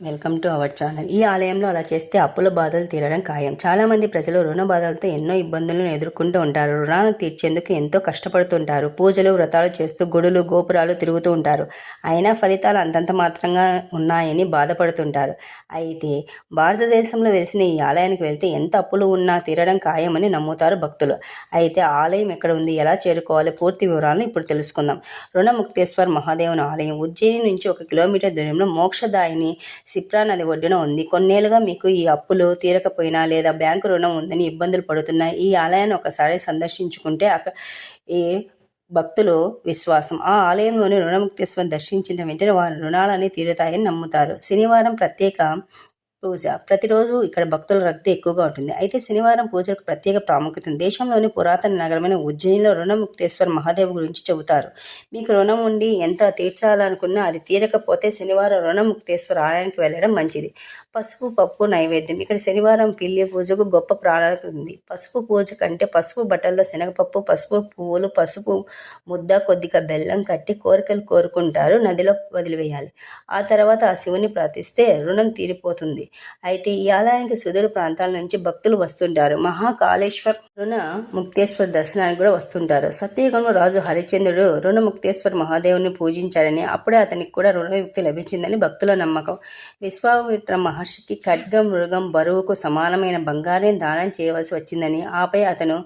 Welcome to our channel ఈ ఆలయంలో అలా చేస్తే అప్పుల బాధలు తీరడం ఖాయం. చాలామంది ప్రజలు రుణ బాధలతో ఎన్నో ఇబ్బందులను ఎదుర్కొంటూ ఉంటారు. రుణాలను తీర్చేందుకు ఎంతో కష్టపడుతుంటారు. పూజలు వ్రతాలు చేస్తూ గుడులు గోపురాలు తిరుగుతూ ఉంటారు. అయినా ఫలితాలు అంతంత మాత్రంగా ఉన్నాయని బాధపడుతుంటారు. అయితే భారతదేశంలో వెలిసిన ఈ ఆలయానికి వెళ్తే ఎంత అప్పులు ఉన్నా తీరడం ఖాయమని నమ్ముతారు భక్తులు. అయితే ఆలయం ఎక్కడ ఉంది? ఎలా చేరుకోవాలి? పూర్తి వివరాలను ఇప్పుడు తెలుసుకుందాం. రుణముక్తేశ్వర్ మహాదేవుని ఆలయం ఉజ్జయిని నుంచి ఒక కిలోమీటర్ దూరంలో మోక్షదాయిని సిప్రా నది ఒడ్డున ఉంది. కొన్నేళ్ళుగా మీకు ఈ అప్పులు తీరకపోయినా లేదా బ్యాంకు రుణం ఉందని ఇబ్బందులు పడుతున్నా ఈ ఆలయాన్ని ఒకసారి సందర్శించుకుంటే అక్కడ ఈ భక్తులు విశ్వాసం. ఆ ఆలయంలోని రుణముక్తేశ్వరం దర్శించిన వెంటనే వారి రుణాలన్నీ తీరుతాయని నమ్ముతారు. శనివారం ప్రత్యేక పూజ. ప్రతిరోజు ఇక్కడ భక్తుల రద్దీ ఎక్కువగా ఉంటుంది. అయితే శనివారం పూజలకు ప్రత్యేక ప్రాముఖ్యత ఉంది. దేశంలోని పురాతన నగరమైన ఉజ్జయినిలో రుణముక్తేశ్వర మహాదేవ్ గురించి చెబుతారు. మీకు రుణం ఉండి ఎంత తీర్చాలనుకున్నా అది తీరకపోతే శనివారం రుణముక్తేశ్వర ఆలయానికి వెళ్ళడం మంచిది. పసుపు పప్పు నైవేద్యం. ఇక్కడ శనివారం పిల్లి పూజకు గొప్ప ప్రాధాన్యత ఉంది. పసుపు పూజ కంటే పసుపు బట్టల్లో శనగపప్పు పసుపు పువ్వులు పసుపు ముద్ద కొద్దిగా బెల్లం కట్టి కోరికలు కోరుకుంటారు. నదిలో వదిలివేయాలి. ఆ తర్వాత ఆ శివుని ప్రార్థిస్తే రుణం తీరిపోతుంది. అయితే ఈ ఆలయానికి సుదూర ప్రాంతాల నుంచి భక్తులు వస్తుంటారు. మహాకాళేశ్వర్ రుణ ముక్తేశ్వర దర్శనానికి కూడా వస్తుంటారు. సత్యయుగంలో రాజు హరిచంద్రుడు రుణ ముక్తేశ్వర మహాదేవుని పూజించాడని అప్పుడే అతనికి కూడా రుణ విక్తి లభించిందని భక్తుల నమ్మకం. విశ్వామిత్ర మహర్షికి ఖడ్గం మృగం బరువుకు సమానమైన బంగారం దానం చేయవలసి వచ్చిందని ఆపై అతను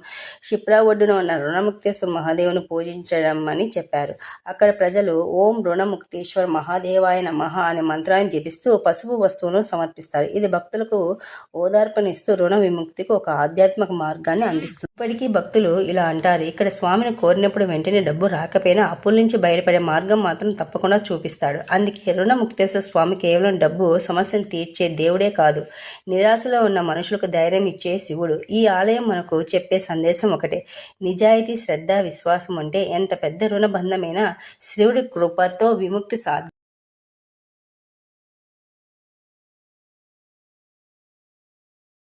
క్షిప్రా ఒడ్డున ఉన్న రుణముక్తేశ్వర మహాదేవుని పూజించడం అని చెప్పారు. అక్కడ ప్రజలు ఓం రుణముక్తేశ్వర మహాదేవాయ నమః అనే మంత్రాన్ని జపిస్తూ పసుపు వస్తువును సమర్పిస్తారు. ఇది భక్తులకు ఓదార్పనిస్తూ రుణ విముక్తికి ఒక ఆధ్యాత్మిక మార్గాన్ని అందిస్తుంది. ఇప్పటికీ భక్తులు ఇలా అంటారు. ఇక్కడ స్వామిని కోరినప్పుడు వెంటనే డబ్బు రాకపోయినా అప్పుల నుంచి బయటపడే మార్గం మాత్రం తప్పకుండా చూపిస్తాడు. అందుకే రుణముక్తేశ్వర స్వామి కేవలం డబ్బు సమస్యను తీర్చే దేవుడే కాదు. నిరాశలో ఉన్న మనుషులకు ధైర్యం ఇచ్చే శివుడు. ఈ ఆలయం మనకు చెప్పే సందేశం ఒకటే. నిజాయితీ శ్రద్ధ విశ్వాసం ఉంటే ఎంత పెద్ద రుణబంధమైన శివుడి కృపతో విముక్తి సాధ్యం.